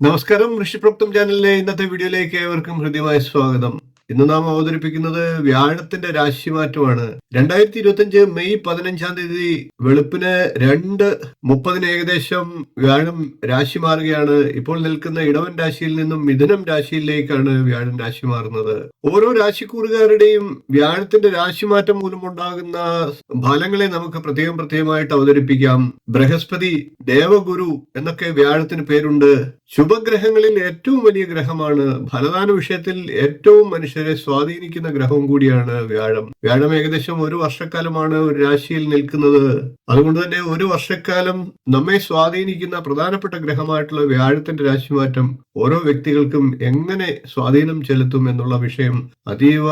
നമസ്കാരം ഋഷിപ്രോക്തം ചാനലിലെ ഇന്നത്തെ വീഡിയോയിലേക്ക് ഏവർക്കും ഹൃദ്യമായ സ്വാഗതം. ഇന്ന് നാം അവതരിപ്പിക്കുന്നത് വ്യാഴത്തിന്റെ രാശിമാറ്റമാണ്. രണ്ടായിരത്തി ഇരുപത്തി അഞ്ച് മെയ് പതിനഞ്ചാം തീയതി വെളുപ്പിന് രണ്ട് മുപ്പതിന് ഏകദേശം വ്യാഴം രാശി മാറുകയാണ്. ഇപ്പോൾ നിൽക്കുന്ന ഇടവൻ രാശിയിൽ നിന്നും മിഥുനം രാശിയിലേക്കാണ് വ്യാഴം രാശി മാറുന്നത്. ഓരോ രാശിക്കൂറുകാരുടെയും വ്യാഴത്തിന്റെ രാശിമാറ്റം മൂലമുണ്ടാകുന്ന ഫലങ്ങളെ നമുക്ക് പ്രത്യേകം പ്രത്യേകമായിട്ട് അവതരിപ്പിക്കാം. ബൃഹസ്പതി ദേവഗുരു എന്നൊക്കെ വ്യാഴത്തിന് പേരുണ്ട്. ശുഭഗ്രഹങ്ങളിൽ ഏറ്റവും വലിയ ഗ്രഹമാണ്. ഫലദാന വിഷയത്തിൽ ഏറ്റവും മനുഷ്യരെ സ്വാധീനിക്കുന്ന ഗ്രഹവും കൂടിയാണ് വ്യാഴം. വ്യാഴം ഏകദേശം ഒരു വർഷക്കാലമാണ് ഒരു രാശിയിൽ നിൽക്കുന്നത്. അതുകൊണ്ട് തന്നെ ഒരു വർഷക്കാലം നമ്മെ സ്വാധീനിക്കുന്ന പ്രധാനപ്പെട്ട ഗ്രഹമായിട്ടുള്ള വ്യാഴത്തിന്റെ രാശിമാറ്റം ഓരോ വ്യക്തികൾക്കും എങ്ങനെ സ്വാധീനം ചെലുത്തും എന്നുള്ള വിഷയം അതീവ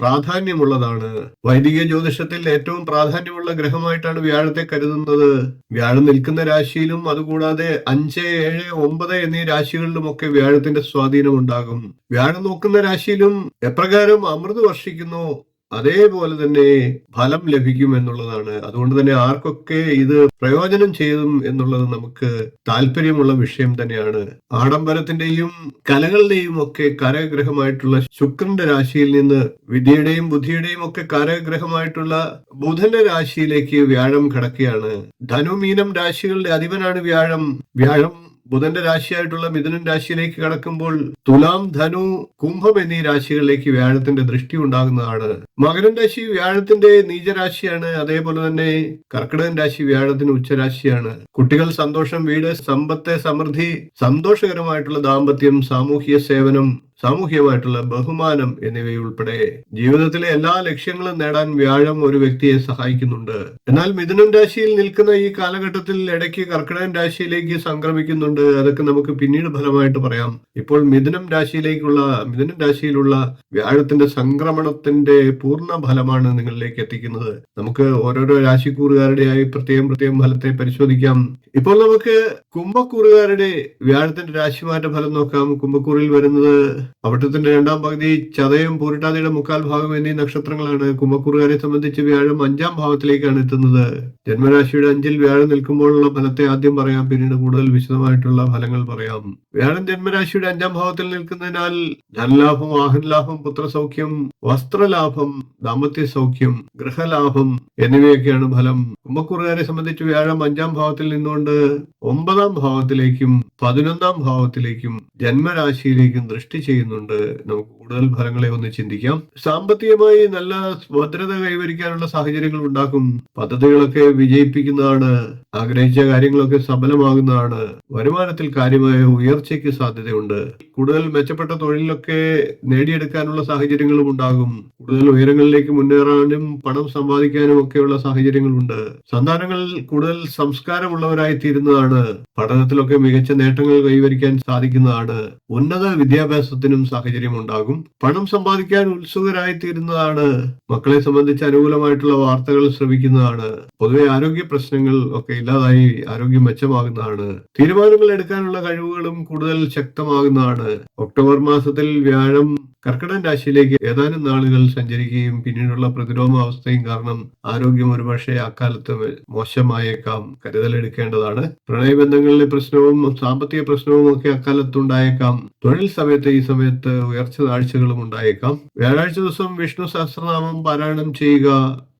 പ്രാധാന്യമുള്ളതാണ്. വൈദിക ജ്യോതിഷത്തിൽ ഏറ്റവും പ്രാധാന്യമുള്ള ഗ്രഹമായിട്ടാണ് വ്യാഴത്തെ കരുതുന്നത്. വ്യാഴം നിൽക്കുന്ന രാശിയിലും അതുകൂടാതെ അഞ്ച് ഏഴ് ഒമ്പത് എന്നീ രാശികളിലുമൊക്കെ വ്യാഴത്തിന്റെ സ്വാധീനം ഉണ്ടാകും. വ്യാഴം നോക്കുന്ന രാശിയിലും എപ്രകാരം അമൃത് വർഷിക്കുന്നു അതേപോലെ തന്നെ ഫലം ലഭിക്കും എന്നുള്ളതാണ്. അതുകൊണ്ട് തന്നെ ആർക്കൊക്കെ ഇത് പ്രയോജനം ചെയ്യും എന്നുള്ളത് നമുക്ക് താല്പര്യമുള്ള വിഷയം തന്നെയാണ്. ആഡംബരത്തിന്റെയും കലകളുടെയും ഒക്കെ കരഗ്രഹമായിട്ടുള്ള ശുക്രന്റെ രാശിയിൽ നിന്ന് വിദ്യയുടെയും ബുദ്ധിയുടെയും ഒക്കെ കരഗ്രഹമായിട്ടുള്ള ബുധന്റെ രാശിയിലേക്ക് വ്യാഴം കിടക്കുകയാണ്. ധനുമീനം രാശികളുടെ അധിപനാണ് വ്യാഴം. വ്യാഴം ബുധന്റെ രാശിയായിട്ടുള്ള മിഥുനൻ രാശിയിലേക്ക് കടക്കുമ്പോൾ തുലാം ധനു കുംഭം എന്നീ രാശികളിലേക്ക് വ്യാഴത്തിന്റെ ദൃഷ്ടി ഉണ്ടാകുന്നതാണ്. മകരൻ രാശി വ്യാഴത്തിന്റെ നീചരാശിയാണ്. അതേപോലെ തന്നെ കർക്കിടകൻ രാശി വ്യാഴത്തിന് ഉച്ചരാശിയാണ്. കുട്ടികൾ സന്തോഷം വീട് സമ്പത്ത് സമൃദ്ധി സന്തോഷകരമായിട്ടുള്ള ദാമ്പത്യം സാമൂഹ്യ സേവനം സാമൂഹികമായിട്ടുള്ള ബഹുമാനം എന്നിവയുൾപ്പെടെ ജീവിതത്തിലെ എല്ലാ ലക്ഷ്യങ്ങളും നേടാൻ വ്യാഴം ഒരു വ്യക്തിയെ സഹായിക്കുന്നുണ്ട്. എന്നാൽ മിഥുനം രാശിയിൽ നിൽക്കുന്ന ഈ കാലഘട്ടത്തിൽ ഇടയ്ക്ക് കർക്കിടകൻ രാശിയിലേക്ക് സംക്രമിക്കുന്നുണ്ട്. അതൊക്കെ നമുക്ക് പിന്നീട് ഫലമായിട്ട് പറയാം. ഇപ്പോൾ മിഥുനം രാശിയിലേക്കുള്ള മിഥുനം രാശിയിലുള്ള വ്യാഴത്തിന്റെ സംക്രമണത്തിന്റെ പൂർണ ഫലമാണ് നിങ്ങളിലേക്ക് എത്തിക്കുന്നത്. നമുക്ക് ഓരോരോ രാശിക്കൂറുകാരുടെയായി പ്രത്യേകം പ്രത്യേകം ഫലത്തെ പരിശോധിക്കാം. ഇപ്പോൾ നമുക്ക് കുംഭക്കൂറുകാരുടെ വ്യാഴത്തിന്റെ രാശിമാറ്റ ഫലം നോക്കാം. കുംഭക്കൂറിൽ വരുന്നത് അവിട്ടത്തിന്റെ രണ്ടാം പകുതി ചതയം പൂരിട്ടാതിയുടെ മുക്കാൽ ഭാഗം എന്നീ നക്ഷത്രങ്ങളാണ്. കുംഭക്കൂറുകാരെ സംബന്ധിച്ച് വ്യാഴം അഞ്ചാം ഭാവത്തിലേക്കാണ് എത്തുന്നത്. ജന്മരാശിയുടെ അഞ്ചിൽ വ്യാഴം നിൽക്കുമ്പോഴുള്ള ഫലത്തെ ആദ്യം പറയാം. പിന്നീട് കൂടുതൽ വിശദമായിട്ടുള്ള ഫലങ്ങൾ പറയാം. വ്യാഴം ജന്മരാശിയുടെ അഞ്ചാം ഭാവത്തിൽ നിൽക്കുന്നതിനാൽ ധനലാഭം വാഹനലാഭം പുത്രസൗഖ്യം വസ്ത്രലാഭം ദാമ്പത്യ സൗഖ്യം ഗൃഹലാഭം എന്നിവയൊക്കെയാണ് ഫലം. കുംഭക്കൂറുകാരെ സംബന്ധിച്ച് വ്യാഴം അഞ്ചാം ഭാവത്തിൽ നിന്നുകൊണ്ട് ഒമ്പതാം ഭാവത്തിലേക്കും പതിനൊന്നാം ഭാവത്തിലേക്കും ജന്മരാശിയിലേക്കും ദൃഷ്ടി ചെയ്യുന്നുണ്ട്. നമുക്ക് കൂടുതൽ ഫലങ്ങളെ ഒന്ന് ചിന്തിക്കാം. സാമ്പത്തികമായി നല്ല ഭദ്രത കൈവരിക്കാനുള്ള സാഹചര്യങ്ങൾ ഉണ്ടാക്കും. പദ്ധതികളൊക്കെ വിജയിപ്പിക്കുന്നതാണ്. ആഗ്രഹിച്ച കാര്യങ്ങളൊക്കെ സഫലമാകുന്നതാണ്. വരുമാനത്തിൽ കാര്യമായ ഉയർച്ചയ്ക്ക് സാധ്യതയുണ്ട്. കൂടുതൽ മെച്ചപ്പെട്ട തൊഴിലൊക്കെ നേടിയെടുക്കാനുള്ള സാഹചര്യങ്ങളും ഉണ്ടാകും. കൂടുതൽ ഉയരങ്ങളിലേക്ക് മുന്നേറാനും പണം സമ്പാദിക്കാനും ഒക്കെയുള്ള സാഹചര്യങ്ങളുണ്ട്. സന്താനങ്ങൾ കൂടുതൽ സംസ്കാരമുള്ളവരായി തീരുന്നതാണ്. പഠനത്തിലൊക്കെ മികച്ച നേട്ടങ്ങൾ കൈവരിക്കാൻ സാധിക്കുന്നതാണ്. ഉന്നത വിദ്യാഭ്യാസത്തിനും സാഹചര്യം ഉണ്ടാകും. പണം സമ്പാദിക്കാൻ ഉത്സുകരായി തീരുന്നതാണ്. മക്കളെ സംബന്ധിച്ച് അനുകൂലമായിട്ടുള്ള വാർത്തകൾ ശ്രമിക്കുന്നതാണ് പൊതുവെ ആരോഗ്യ പ്രശ്നങ്ങൾ ഒക്കെ ഇല്ലാതായി ആരോഗ്യം മെച്ചമാകുന്നതാണ്. തീരുമാനങ്ങൾ എടുക്കാനുള്ള കഴിവുകളും കൂടുതൽ ശക്തമാകുന്നതാണ്. ഒക്ടോബർ മാസത്തിൽ വ്യാഴം കർക്കിടകൻ രാശിയിലേക്ക് ഏതാനും നാളുകൾ സഞ്ചരിക്കുകയും പിന്നീടുള്ള പ്രതിരോധ അവസ്ഥയും കാരണം ആരോഗ്യം ഒരുപക്ഷെ അക്കാലത്ത് മോശമായേക്കാം കരുതലെടുക്കേണ്ടതാണ് പ്രണയബന്ധങ്ങളിലെ പ്രശ്നവും സാമ്പത്തിക പ്രശ്നവും ഒക്കെ അക്കാലത്തുണ്ടായേക്കാം. തൊഴിൽ സമയത്ത് ഈ സമയത്ത് ഉയർച്ച താഴ്ചകളും ഉണ്ടായേക്കാം. വ്യാഴാഴ്ച ദിവസം വിഷ്ണു സഹസ്രനാമം പാരായണം ചെയ്യുക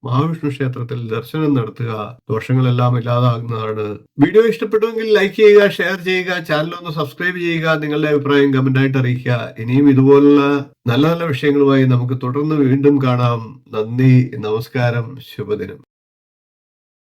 മഹാവിഷ്ണു ക്ഷേത്രത്തിൽ ദർശനം നടത്തുക ദോഷങ്ങളെല്ലാം ഇല്ലാതാകുന്നതാണ്. വീഡിയോ ഇഷ്ടപ്പെട്ടുവെങ്കിൽ ലൈക്ക് ചെയ്യുക ഷെയർ ചെയ്യുക ചാനൽ ഒന്ന് സബ്സ്ക്രൈബ് ചെയ്യുക നിങ്ങളുടെ അഭിപ്രായം കമന്റ് ആയിട്ട് അറിയിക്കുക. ഇനിയും ഇതുപോലുള്ള നല്ല നല്ല വിഷയങ്ങളുമായി നമുക്ക് തുടർന്ന് വീണ്ടും കാണാം. നന്ദി നമസ്കാരം ശുഭദിനം.